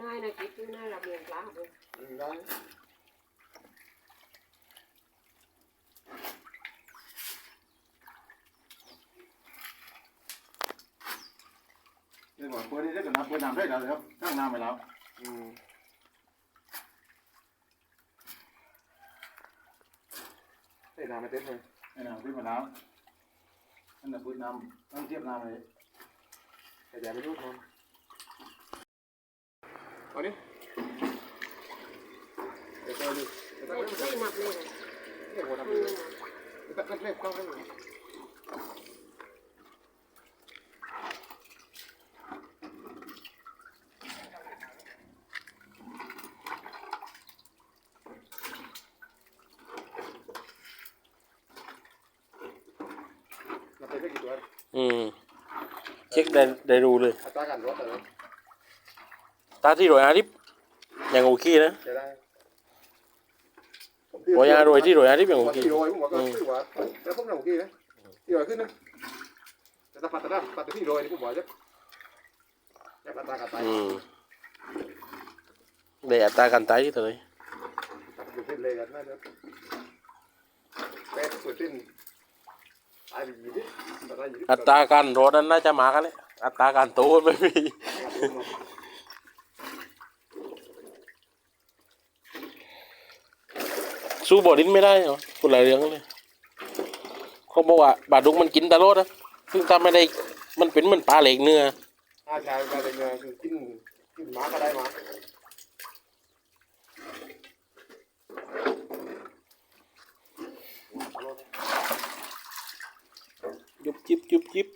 นายนะคิดดูนายรับเลี้ยงปลาเลยอืมได้เดี๋ยวบอกเปิดนี่ได้กันนะเปิดน้ำได้แล้วครับตั้งน้ำไปแล้วอืมได้น้ำไม่เต็มเลยไอ้น้ำขึ้นมาแล้วนั่นน่ะเปิดน้ำต้องเทียบน้ำเลยแต่อย่าไปรูดมัน เอาเดี๋ยวเดิเดี๋ยวไม่ตั้งเล่มไม่หนักเลยเดี๋ยวหัวเอทำเลยเดี๋ยวตั้งเล่มาน่าไปได้กี่ตัวอืม เช็คได้ได้รู้เลย อัตราการรถแต่ละ ตาที่รวยอาทิตย์ยังโอเคนะจะได้รวยอารวยที่รวยอาทิตย์ยังโอวันเคที่รวยผมบอกก็ถือว่าแล้วผมนั่งโอเคนะที่รวยขึ้นนะแต่ถ้าปัตตาปัตตาที่รวยนี่ผมบอกจะจะปัตตากันตายอืมได้อัตราการตายที่เท่าไหร่ตัดอยู่เส้นเลยกันน่าจะแปดเปอร์เซ็นต์ตายไปยี่สิบตายยี่สิบอัตราการรอดนั้นน่าจะมากันเลยอัตราการโตไม่มี สู้บอดินไม่ได้เหรอคนละเรื่องเลยเขาบอกว่าบาดุกมันกินตลอดนะซึ่งถ้าไม่ได้มันเป็นเหมือนปลาเหล็กเนื้ออาชายการเงินคือกินกินหมาก็ได้หมายุบจิบยุบจิบ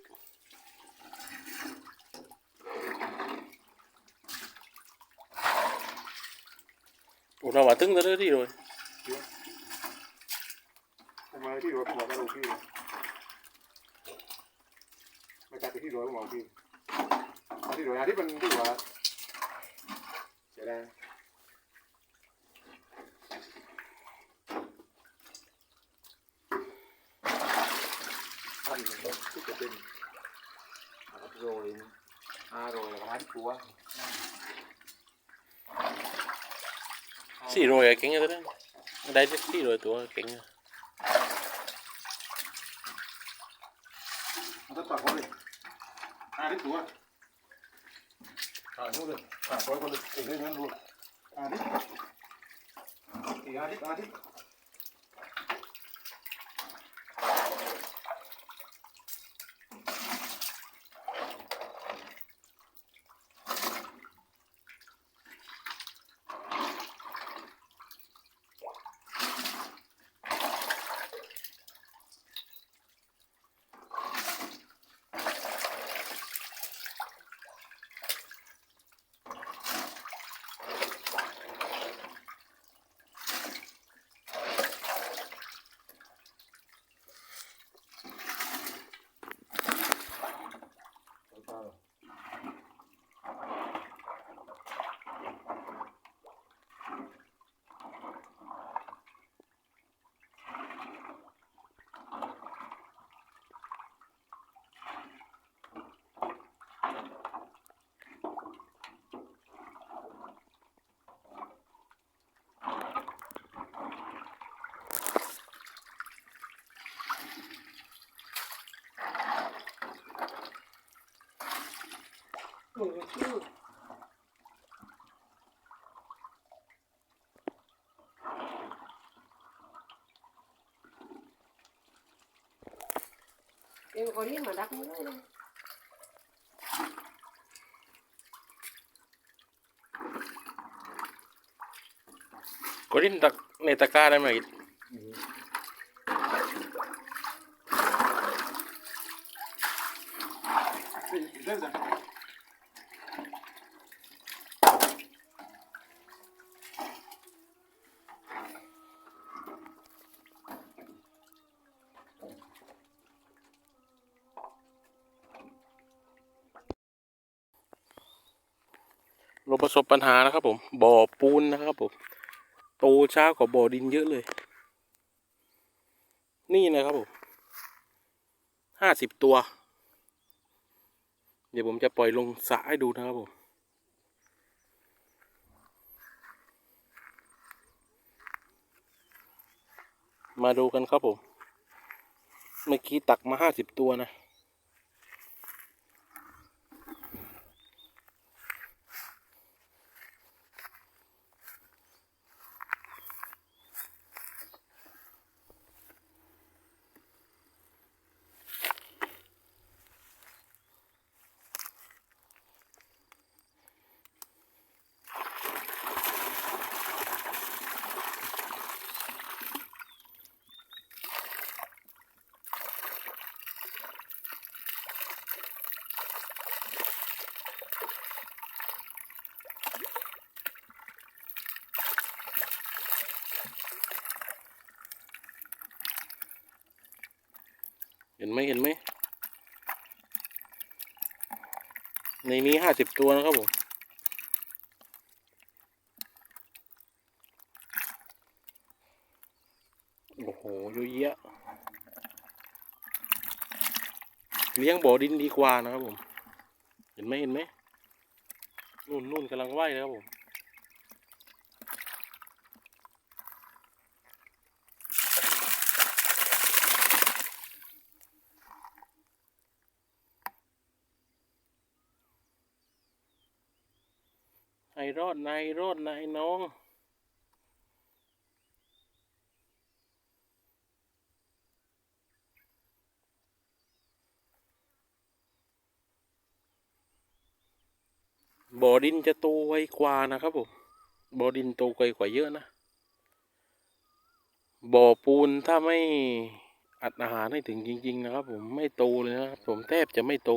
โอ้เราว่าตึงแต่เรื่องที่เลย ทำไมที่รวยผมบอกก็โอเคไม่ตัดที่รวยผมบอกโอเคที่รวยอันที่มันที่ว่า เสียดาย ท่านที่จะเป็นโรยอาโรยร้านตัว สี่โรยอะเก่งอะตัวนั้นได้สี่โรยตัวเก่งอะ มันก็ตัดคนเลยอาที่ตัวขาดนู่นเลยขาดร้อยคนเลยเองได้เงินรู้อาที่อีกอาที่อาที่ หนูชื่อเอ็งคนนี้มาดักมือเลย นะก็ดิ้นตักในตะกร้าได้ไหม เราประสบปัญหานะครับผม บ่อปูนนะครับผม โตช้ากว่าบ่อดินเยอะเลย นี่นะครับผม ห้าสิบตัว เดี๋ยวผมจะปล่อยลงสระให้ดูนะครับผม มาดูกันครับผม เมื่อกี้ตักมาห้าสิบตัวนะ เห็นไหมเห็นไหม ในนี้ห้าสิบตัวนะครับผม โอ้โหเยอะแยะเลี้ยงบ่อดินดีกว่านะครับผม เห็นไหมเห็นไหม นู่นนู่นกำลังว่ายเลยครับผม ไอรอดนายรอดนายน้องบ่อดินจะโตไวกว่านะครับผมบ่อดินโตไวกว่าเยอะนะ บ่อปูนถ้าไม่อัดอาหารให้ถึงจริง ๆ นะครับ ผมไม่โตเลยนะครับผมแทบจะไม่โต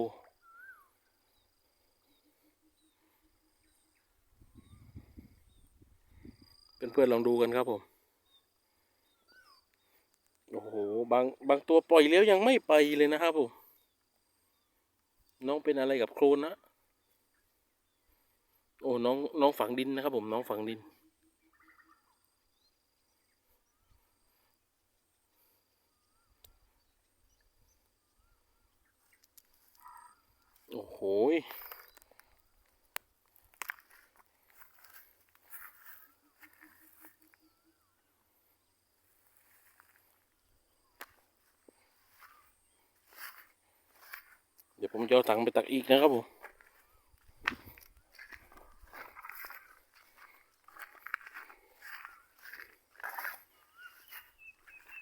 เพื่อนๆลองดูกันครับผม โอ้โห บางบางตัวปล่อยแล้วยังไม่ไปเลยนะครับผม น้องเป็นอะไรกับโคลนนะ โอ้ น้องน้องฝังดินนะครับผม น้องฝังดินโอ้โหยเดี๋ยว ผมจะเอาถังไปตักอีกนะครับผม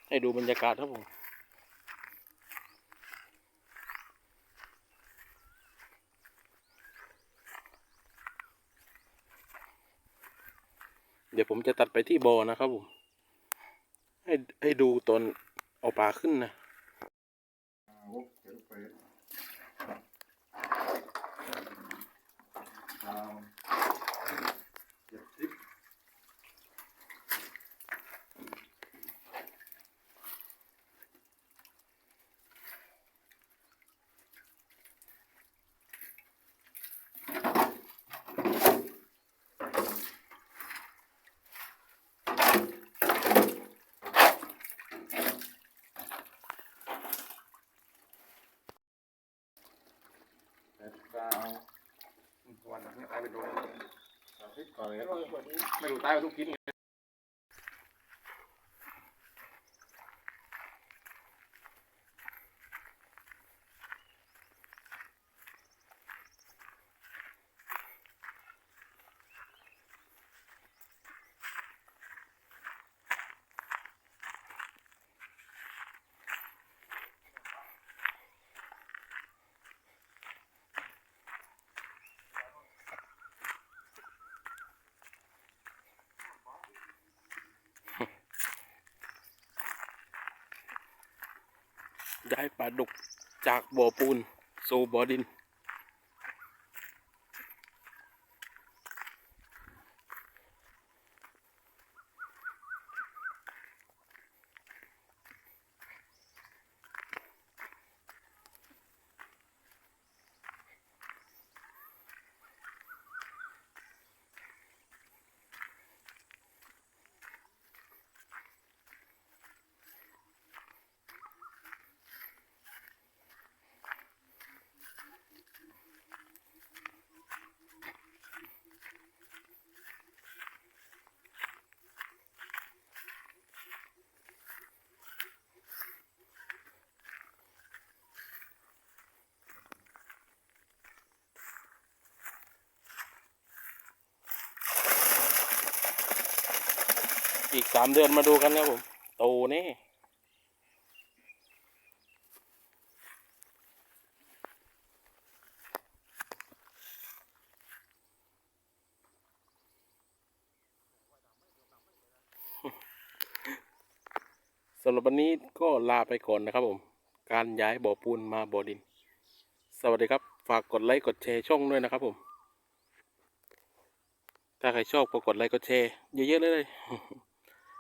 ให้ดูบรรยากาศครับผมเดี๋ยวผมจะตัดไปที่บอ่อนะครับผม ให้ให้ดูตอนเอาปลาขึ้นนะ โอ้เดี๋ยวไปเอาเจ็ดสิบ แปดเก้าวันนี้ตายไปโดน ก่อนเลย ไม่รู้ตายไปทุกกิน ปลาดุกจากบ่อปูนสู่บ่อดิน อีกสามเดือนมาดูกันครับผม โตแน่สำหรับวันนี้ก็ลาไปก่อนนะครับผม การย้ายบ่อปูนมาบ่อดิน สวัสดีครับ ฝากกดไลค์กดแชร์ช่องด้วยนะครับผม ถ้าใครชอบก็กดไลค์กดแชร์เยอะๆเลย